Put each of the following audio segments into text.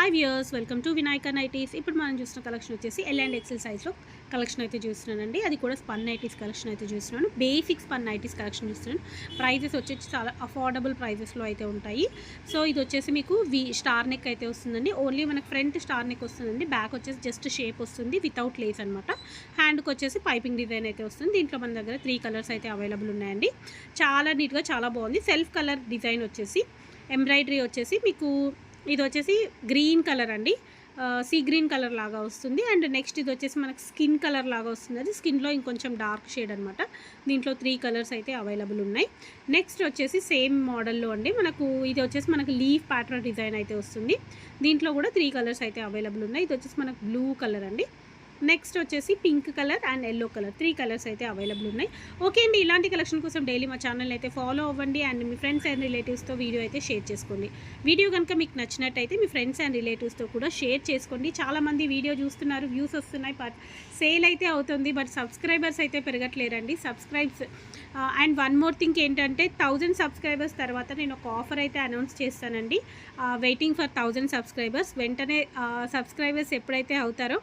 Hi viewers welcome to Vinayaka nighties. ఇప్పుడు మనం చూసిన కలెక్షన్ వచ్చేసి ఎల్ అండ్ ఎక్సెల్ సైజ్లో కలెక్షన్ అయితే చూస్తున్నానండి. అది కూడా స్పన్ నైటీస్ కలెక్షన్ అయితే చూస్తున్నాను. బేసిక్ స్పన్ నైటీస్ కలెక్షన్ చూస్తున్నాను. ప్రైజెస్ వచ్చేసి చాలా అఫోర్డబుల్ ప్రైజెస్లో అయితే ఉంటాయి. సో ఇది వచ్చేసి మీకు వి స్టార్ నెక్ అయితే వస్తుందండి. ఓన్లీ మనకు ఫ్రంట్ స్టార్ నెక్ వస్తుందండి. బ్యాక్ వచ్చేసి జస్ట్ షేప్ వస్తుంది వితౌట్ లేస్ అనమాట హ్యాండ్కి వచ్చేసి పైపింగ్ డిజైన్ అయితే వస్తుంది. దీంట్లో మన దగ్గర త్రీ కలర్స్ అయితే అవైలబుల్ ఉన్నాయండి. చాలా నీట్గా చాలా బాగుంది. సెల్ఫ్ కలర్ డిజైన్ వచ్చేసి ఎంబ్రాయిడరీ వచ్చేసి మీకు ఇది వచ్చేసి గ్రీన్ కలర్ అండి. సీ గ్రీన్ కలర్ లాగా వస్తుంది. అండ్ నెక్స్ట్ ఇది వచ్చేసి మనకు స్కిన్ కలర్ లాగా వస్తుంది. అది స్కిన్లో ఇంకొంచెం డార్క్ షేడ్ అనమాట దీంట్లో త్రీ కలర్స్ అయితే అవైలబుల్ ఉన్నాయి. నెక్స్ట్ వచ్చేసి సేమ్ మోడల్లో అండి. మనకు ఇది వచ్చేసి మనకు లీఫ్ ప్యాటర్న్ డిజైన్ అయితే వస్తుంది. దీంట్లో కూడా త్రీ కలర్స్ అయితే అవైలబుల్ ఉన్నాయి. ఇది వచ్చేసి మనకు బ్లూ కలర్ అండి. నెక్స్ట్ వచ్చేసి pink colour and yellow colour three colours అయితే అవైలబుల్ ఉన్నాయి. ఓకే అండి ఇలాంటి కలెక్షన్ కోసం డైలీ మా ఛానల్ అయితే ఫాలో అవ్వండి అండ్ మీ ఫ్రెండ్స్ అండ్ రిలేటివ్స్తో వీడియో అయితే షేర్ చేసుకోండి. వీడియో కనుక మీకు నచ్చినట్టయితే మీ ఫ్రెండ్స్ అండ్ రిలేటివ్స్తో కూడా షేర్ చేసుకోండి. చాలామంది వీడియో చూస్తున్నారు వ్యూస్ వస్తున్నాయి బట్ సేల్ అయితే అవుతుంది బట్ సబ్స్క్రైబర్స్ అయితే పెరగట్లేరండి subscribes and one more thing ఏంటంటే థౌజండ్ సబ్స్క్రైబర్స్ తర్వాత నేను ఒక ఆఫర్ అయితే అనౌన్స్ చేస్తానండి. వెయిటింగ్ ఫర్ థౌజండ్ సబ్స్క్రైబర్స్ వెంటనే uh, సబ్స్క్రైబర్స్ ఎప్పుడైతే అవుతారో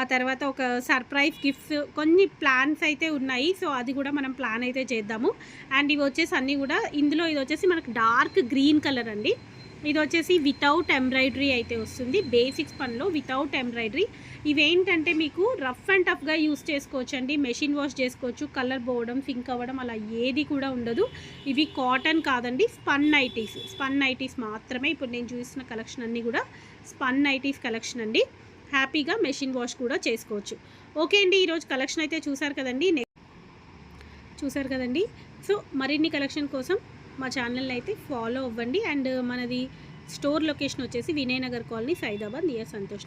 ఆ తర్వాత ఒక సర్ప్రైజ్ గిఫ్ట్స్ కొన్ని ప్లాన్స్ అయితే ఉన్నాయి. సో అది కూడా మనం ప్లాన్ అయితే చేద్దాము. అండ్ ఇవి వచ్చేసి అన్నీ కూడా ఇందులో ఇది వచ్చేసి మనకు డార్క్ గ్రీన్ కలర్ అండి. ఇది వచ్చేసి వితౌట్ ఎంబ్రాయిడరీ అయితే వస్తుంది. బేసిక్స్ పనిలో వితౌట్ ఎంబ్రాయిడరీ. ఇవేంటంటే మీకు రఫ్ అండ్ టఫ్గా యూస్ చేసుకోవచ్చు అండి మెషిన్ వాష్ చేసుకోవచ్చు కలర్ పోవడం సింక్ అవ్వడం అలా ఏది కూడా ఉండదు. ఇవి కాటన్ కాదండి స్పన్ నైటీస్. స్పన్ నైటీస్ మాత్రమే. ఇప్పుడు నేను చూసిన కలెక్షన్ అన్నీ కూడా స్పన్ నైటీస్ కలెక్షన్ అండి. హ్యాపీగా మెషిన్ వాష్ కూడా చేసుకోవచ్చు. ఓకే అండి ఈరోజు కలెక్షన్ అయితే చూసారు కదండి చూసారు కదండి. సో మరిన్ని కలెక్షన్ కోసం మా ఛానల్ని అయితే ఫాలో అవ్వండి. అండ్ మనది స్టోర్ లొకేషన్ వచ్చేసి వినయనగర్ కాలనీ సైదాబాద్ నియర్ సంతోష్ నగర్.